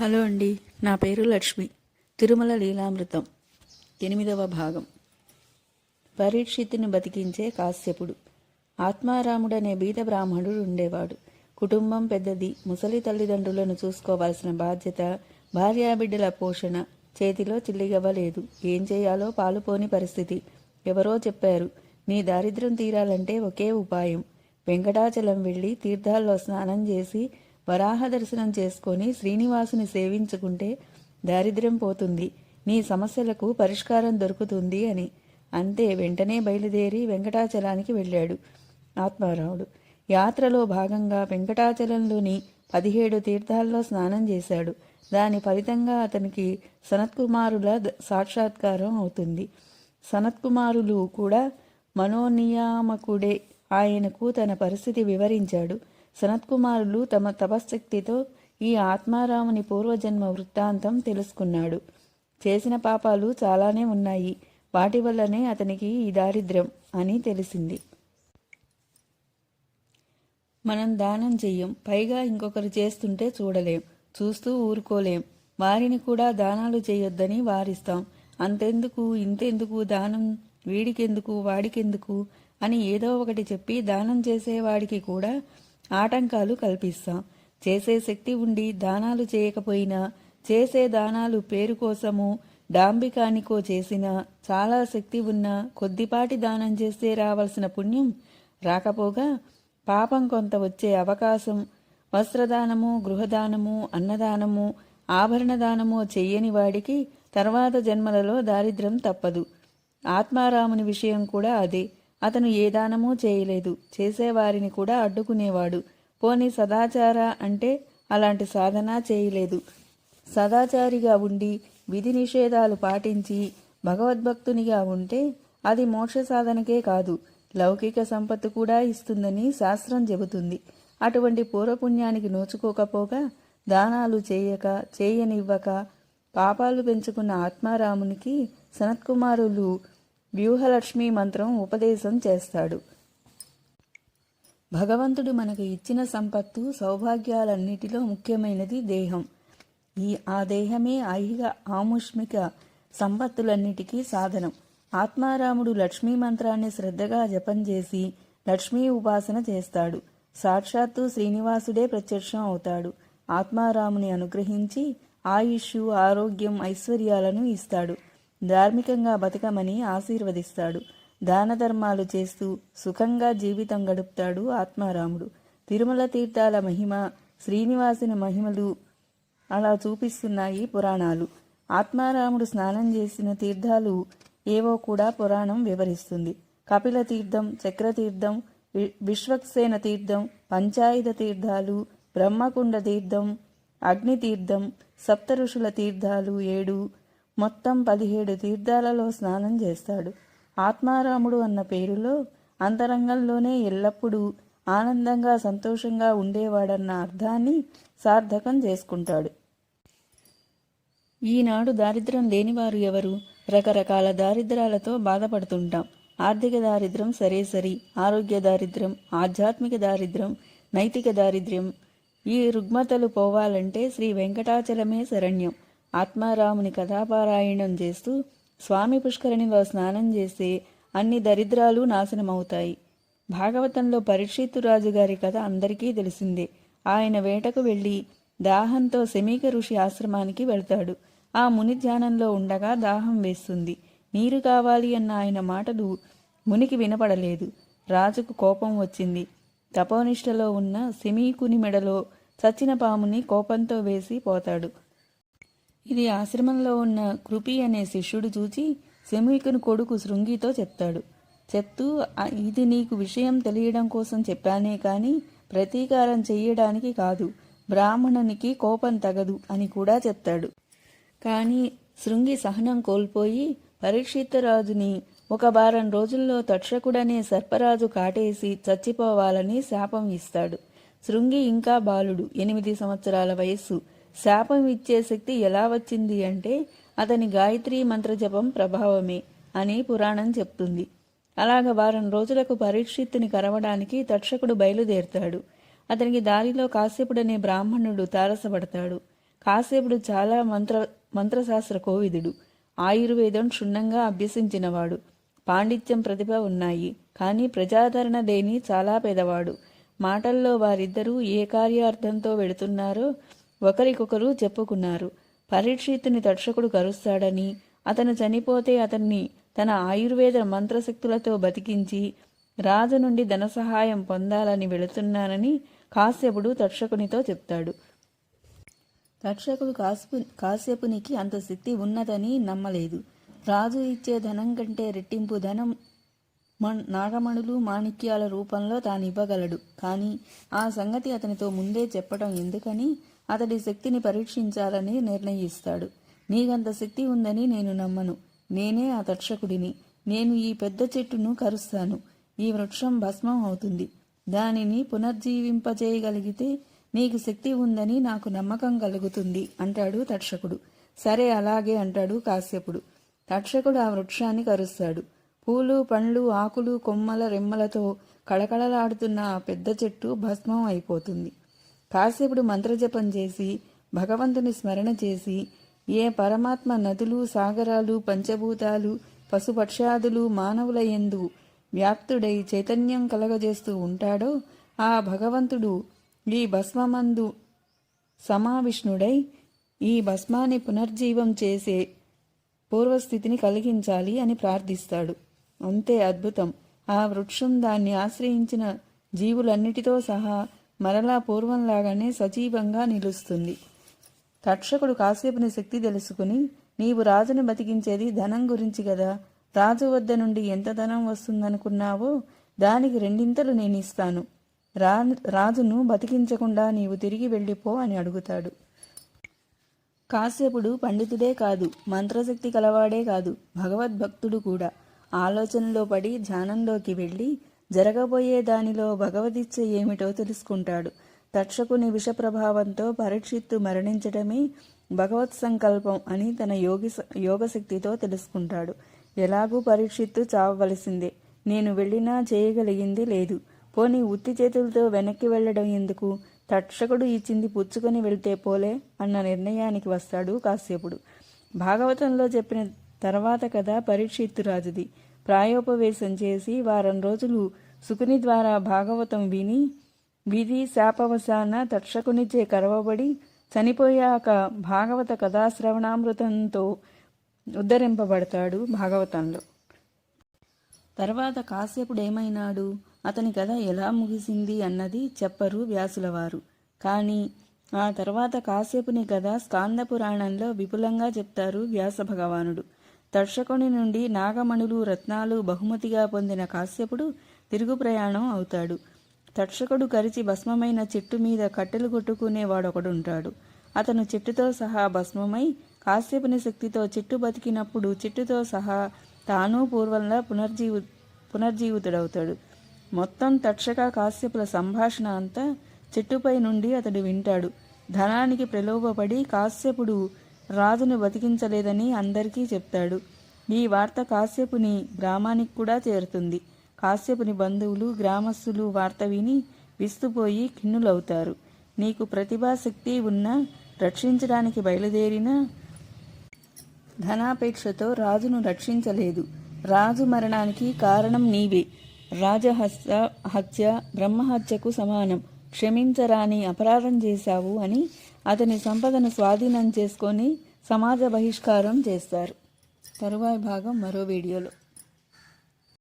Hello అండి నా పేరు లక్ష్మి. తిరుమల లీలామృతం ఎనిమిదవ భాగం. పరీక్షిత్తుని బతికించే కాశ్యపుడు. ఆత్మారాముడనే బీద బ్రాహ్మణుడు ఉండేవాడు. కుటుంబం పెద్దది. ముసలి తల్లిదండ్రులను చూసుకోవాల్సిన బాధ్యత భార్యాబిడ్డల పోషణ చేతిలో చిల్లిగవ్వలేదు. ఏం చేయాలో పాలుపోని పరిస్థితి. ఎవరో చెప్పారు నీ దారిద్ర్యం తీరాలంటే ఒకే ఉపాయం. వెంకటాచలం వెళ్ళి తీర్థాల్లో స్నానం చేసి వరాహ దర్శనం చేసుకొని శ్రీనివాసుని సేవించుకుంటే దారిద్ర్యం పోతుంది. నీ సమస్యలకు పరిష్కారం దొరుకుతుంది అని. అంతే వెంటనే బయలుదేరి వెంకటాచలానికి వెళ్ళాడు ఆత్మారావుడు యాత్రలో భాగంగా వెంకటాచలంలోని పదిహేడు తీర్థాల్లో స్నానం చేశాడు. దాని ఫలితంగా అతనికి సనత్కుమారుల సాక్షాత్కారం అవుతుంది. సనత్కుమారులు కూడా మనోనియామకుడే ఆయనకు తన పరిస్థితి వివరించాడు. సనత్కుమారులు తమ తపశ్శక్తితో ఈ ఆత్మారాముని పూర్వజన్మ వృత్తాంతం తెలుసుకున్నాడు. చేసిన పాపాలు చాలానే ఉన్నాయి. వాటి వల్లనే అతనికి ఈ దారిద్ర్యం అని తెలిసింది. మనం దానం చెయ్యం. పైగా ఇంకొకరు చేస్తుంటే చూడలేం. చూస్తూ ఊరుకోలేం. వారిని కూడా దానాలు చేయొద్దని వారిస్తాం. అంతెందుకు ఇంతెందుకు దానం వీడికెందుకు వాడికెందుకు అని ఏదో ఒకటి చెప్పి దానం చేసేవాడికి కూడా ఆటంకాలు కల్పిస్తాం. చేసే శక్తి ఉండి దానాలు చేయకపోయినా చేసే దానాలు పేరు కోసము డాంబికానికో చేసినా చాలా శక్తి ఉన్నా కొద్దిపాటి దానం చేస్తే రావాల్సిన పుణ్యం రాకపోగా పాపం కొంత వచ్చే అవకాశం వస్త్రదానము గృహదానము అన్నదానము ఆభరణ దానము చెయ్యని వాడికి తర్వాత జన్మలలో దారిద్ర్యం తప్పదు. ఆత్మారాముని విషయం కూడా అదే. అతను ఏ దానమూ చేయలేదు. చేసేవారిని కూడా అడ్డుకునేవాడు. పోని సదాచార అంటే అలాంటి సాధన చేయలేదు. సదాచారిగా ఉండి విధి నిషేధాలు పాటించి భగవద్భక్తునిగా ఉంటే అది మోక్ష సాధనకే కాదు. లౌకిక సంపత్తు కూడా ఇస్తుందని శాస్త్రం చెబుతుంది. అటువంటి పూర్వపుణ్యానికి నోచుకోకపోగా దానాలు చేయక చేయనివ్వక పాపాలు పెంచుకున్న ఆత్మారామునికి సనత్కుమారులు వ్యూహలక్ష్మి మంత్రం ఉపదేశం చేస్తాడు. భగవంతుడు మనకు ఇచ్చిన సంపత్తు సౌభాగ్యాలన్నిటిలో ముఖ్యమైనది దేహం. ఈ ఆ దేహమే ఐహిక ఆముష్మిక సంపత్తులన్నిటికీ సాధనం. ఆత్మారాముడు లక్ష్మీ మంత్రాన్ని శ్రద్ధగా జపం చేసి లక్ష్మీ ఉపాసన చేస్తాడు. సాక్షాత్తు శ్రీనివాసుడే ప్రత్యక్షం అవుతాడు. ఆత్మారాముని అనుగ్రహించి ఆయుష్ ఆరోగ్యం ఐశ్వర్యాలను ఇస్తాడు. ధార్మికంగా బతకమని ఆశీర్వదిస్తాడు. దాన ధర్మాలు చేస్తూ సుఖంగా జీవితం గడుపుతాడు ఆత్మారాముడు. తిరుమల తీర్థాల మహిమ శ్రీనివాసుని మహిమలు అలా చూపిస్తున్నాయి పురాణాలు. ఆత్మారాముడు స్నానం చేసిన తీర్థాలు ఏవో కూడా పురాణం వివరిస్తుంది. కపిల తీర్థం చక్రతీర్థం వి- విశ్వక్సేన తీర్థం పంచాయుధ తీర్థాలు బ్రహ్మకుండ తీర్థం అగ్నితీర్థం సప్త ఋషుల తీర్థాలు ఏడు మొత్తం పదిహేడు తీర్థాలలో స్నానం చేస్తాడు. ఆత్మారాముడు అన్న పేరులో అంతరంగంలోనే ఎల్లప్పుడూ ఆనందంగా సంతోషంగా ఉండేవాడన్న అర్థాన్ని సార్థకం చేసుకుంటాడు. ఈనాడు దారిద్ర్యం లేనివారు ఎవరు? రకరకాల దారిద్ర్యాలతో బాధపడుతుంటాం. ఆర్థిక దారిద్ర్యం సరే సరి ఆరోగ్య దారిద్ర్యం ఆధ్యాత్మిక దారిద్ర్యం నైతిక దారిద్ర్యం. ఈ రుగ్మతలు పోవాలంటే శ్రీ వెంకటాచలమే శరణ్యం. ఆత్మారాముని కథాపారాయణం చేస్తూ స్వామి పుష్కరిణిలో స్నానం చేస్తే అన్ని దరిద్రాలు నాశనమవుతాయి. భాగవతంలో పరీక్షిత్తు రాజుగారి కథ అందరికీ తెలిసిందే. ఆయన వేటకు వెళ్ళి దాహంతో శమీక ఋషి ఆశ్రమానికి వెళ్తాడు. ఆ ముని ధ్యానంలో ఉండగా దాహం వేస్తుంది. నీరు కావాలి అన్న ఆయన మాటలు మునికి వినపడలేదు. రాజుకు కోపం వచ్చింది. తపోనిష్టలో ఉన్న శమీకుని మెడలో చచ్చిన పాముని కోపంతో వేసి పోతాడు. ఇది ఆశ్రమంలో ఉన్న కృపి అనే శిష్యుడు చూచి శమీకుని కొడుకు శృంగితో చెప్తాడు. చెప్తూ ఇది నీకు విషయం తెలియడం కోసం చెప్పానే కాని ప్రతీకారం చెయ్యడానికి కాదు. బ్రాహ్మణునికి కోపం తగదు అని కూడా చెప్తాడు. కానీ శృంగి సహనం కోల్పోయి పరీక్షితరాజుని ఒక వారం రోజుల్లో తక్షకుడనే సర్పరాజు కాటేసి చచ్చిపోవాలని శాపం ఇస్తాడు. శృంగి ఇంకా బాలుడు ఎనిమిది సంవత్సరాల వయస్సు. శాపం ఇచ్చే శక్తి ఎలా వచ్చింది అంటే అతని గాయత్రీ మంత్రజపం ప్రభావమే అని పురాణం చెప్తుంది. అలాగ వారం రోజులకు పరీక్షిత్తుని కరవడానికి తక్షకుడు బయలుదేరుతాడు. అతనికి దారిలో కాశ్యపుడనే బ్రాహ్మణుడు తారసపడతాడు. కాశ్యపుడు చాలా మంత్ర మంత్రశాస్త్ర కోవిదుడు. ఆయుర్వేదం క్షుణ్ణంగా అభ్యసించినవాడు. పాండిత్యం ప్రతిభ ఉన్నాయి. కానీ ప్రజాదరణ లేని చాలా పెదవాడు. మాటల్లో వారిద్దరూ ఏ కార్యార్థంతో వెళుతున్నారో ఒకరికొకరు చెప్పుకున్నారు. పరీక్షితుని తక్షకుడు కరుస్తాడని అతను చనిపోతే అతన్ని తన ఆయుర్వేద మంత్రశక్తులతో బతికించి రాజు నుండి ధన సహాయం పొందాలని వెళుతున్నానని కాశ్యపుడు తక్షకునితో చెప్తాడు. తక్షకుడు కాశ్యపు కాశ్యపునికి అంత శక్తి ఉన్నదని నమ్మలేదు. రాజు ఇచ్చే ధనం కంటే రెట్టింపు ధనం మణ్ నాగమణులు మాణిక్యాల రూపంలో తాను ఇవ్వగలడు కానీ ఆ సంగతి అతనితో ముందే చెప్పడం ఎందుకని అతడి శక్తిని పరీక్షించాలని నిర్ణయిస్తాడు. నీకంత శక్తి ఉందని నేను నమ్మను. నేనే ఆ తక్షకుడిని నేను ఈ పెద్ద చెట్టును కరుస్తాను. ఈ వృక్షం భస్మం అవుతుంది. దానిని పునర్జీవింపజేయగలిగితే నీకు శక్తి ఉందని నాకు నమ్మకం కలుగుతుంది అంటాడు తక్షకుడు సరే అలాగే అంటాడు కాశ్యపుడు. తక్షకుడు ఆ వృక్షాన్ని కరుస్తాడు. పూలు పండ్లు ఆకులు కొమ్మల రెమ్మలతో కళకళలాడుతున్న పెద్ద చెట్టు భస్మం అయిపోతుంది. కాశ్యపుడు మంత్రజపం చేసి భగవంతుని స్మరణ చేసి ఏ పరమాత్మ నదులు సాగరాలు పంచభూతాలు పశుపక్షాదులు మానవుల యందు వ్యాప్తుడై చైతన్యం కలగజేస్తూ ఉంటాడో ఆ భగవంతుడు ఈ భస్మమందు సమావిష్ణుడై ఈ భస్మాన్ని పునర్జీవం చేసే పూర్వస్థితిని కలిగించాలి అని ప్రార్థిస్తాడు. అంతే అద్భుతం. ఆ వృక్షం దాన్ని ఆశ్రయించిన జీవులన్నిటితో సహా మరలా పూర్వంలాగానే సజీవంగా నిలుస్తుంది. తక్షకుడు కాశ్యపుని శక్తి తెలుసుకుని నీవు రాజును బతికించేది ధనం గురించి కదా. రాజు వద్ద నుండి ఎంత ధనం వస్తుందనుకున్నావో దానికి రెండింతలు నేను ఇస్తాను. రా రాజును బతికించకుండా నీవు తిరిగి వెళ్ళిపో అని అడుగుతాడు. కాశ్యపుడు పండితుడే కాదు మంత్రశక్తి కలవాడే కాదు భగవద్భక్తుడు కూడా. ఆలోచనలో పడి ధ్యానంలోకి వెళ్ళి జరగబోయే దానిలో భగవదిచ్చ ఏమిటో తెలుసుకుంటాడు. తక్షకుని విష ప్రభావంతో పరీక్షిత్తు మరణించడమే భగవత్ సంకల్పం అని తన యోగి యోగశక్తితో తెలుసుకుంటాడు. ఎలాగూ పరీక్షిత్తు చావవలసిందే. నేను వెళ్ళినా చేయగలిగింది లేదు. పోనీ ఉత్తి చేతులతో వెనక్కి వెళ్ళడం ఎందుకు? తక్షకుడు ఇచ్చింది పుచ్చుకొని వెళ్తే పోలే అన్న నిర్ణయానికి వస్తాడు కాశ్యపుడు. భాగవతంలో చెప్పిన తర్వాత కథ పరీక్షిత్తురాజుది. ప్రాయోపవేశం చేసి వారం రోజులు సుకుని ద్వారా భాగవతం విని విధి శాపవశాన తక్షకునిచే కరవబడి చనిపోయాక భాగవత కథాశ్రవణామృతంతో ఉద్ధరింపబడతాడు భాగవతంలో. తర్వాత కాశ్యపుడేమైనాడు? అతని కథ ఎలా ముగిసింది అన్నది చెప్పరు వ్యాసులవారు. కానీ ఆ తర్వాత కాశ్యపుని కథ స్కాంద పురాణంలో విపులంగా చెప్తారు వ్యాస భగవానుడు. దర్శకుని నుండి నాగమణులు రత్నాలు బహుమతిగా పొందిన కాశ్యపుడు తిరుగు ప్రయాణం అవుతాడు. తర్షకుడు కరిచి భస్మమైన చెట్టు మీద కట్టెలు కొట్టుకునేవాడొకడుంటాడు అతను చెట్టుతో సహా భస్మమై కాశ్యపుని శక్తితో చెట్టు బతికినప్పుడు చెట్టుతో సహా తాను పూర్వంలా పునర్జీవి పునర్జీవితుడవుతాడు. మొత్తం తక్షక కాశ్యపుల సంభాషణ అంతా చెట్టుపై నుండి అతడు వింటాడు. ధనానికి ప్రలోభపడి కాశ్యపుడు రాజును బతికించలేదని అందరికీ చెప్తాడు. ఈ వార్త కాశ్యపుని గ్రామానికి కూడా చేరుతుంది. కాశ్యపుని బంధువులు గ్రామస్తులు వార్త విని విస్తుపోయి ఖిన్నులవుతారు. నీకు ప్రతిభాశక్తి ఉన్నా రక్షించడానికి బయలుదేరిన ధనాపేక్షతో రాజును రక్షించలేదు. రాజు మరణానికి కారణం నీవే. రాజహస్య హత్య బ్రహ్మహత్యకు సమానం. క్షమించరాని అపరాధం చేశావు అని అతని సంపదను స్వాధీనం చేసుకొని సమాజ బహిష్కారం చేస్తారు. తరువాయి భాగం మరో వీడియోలో.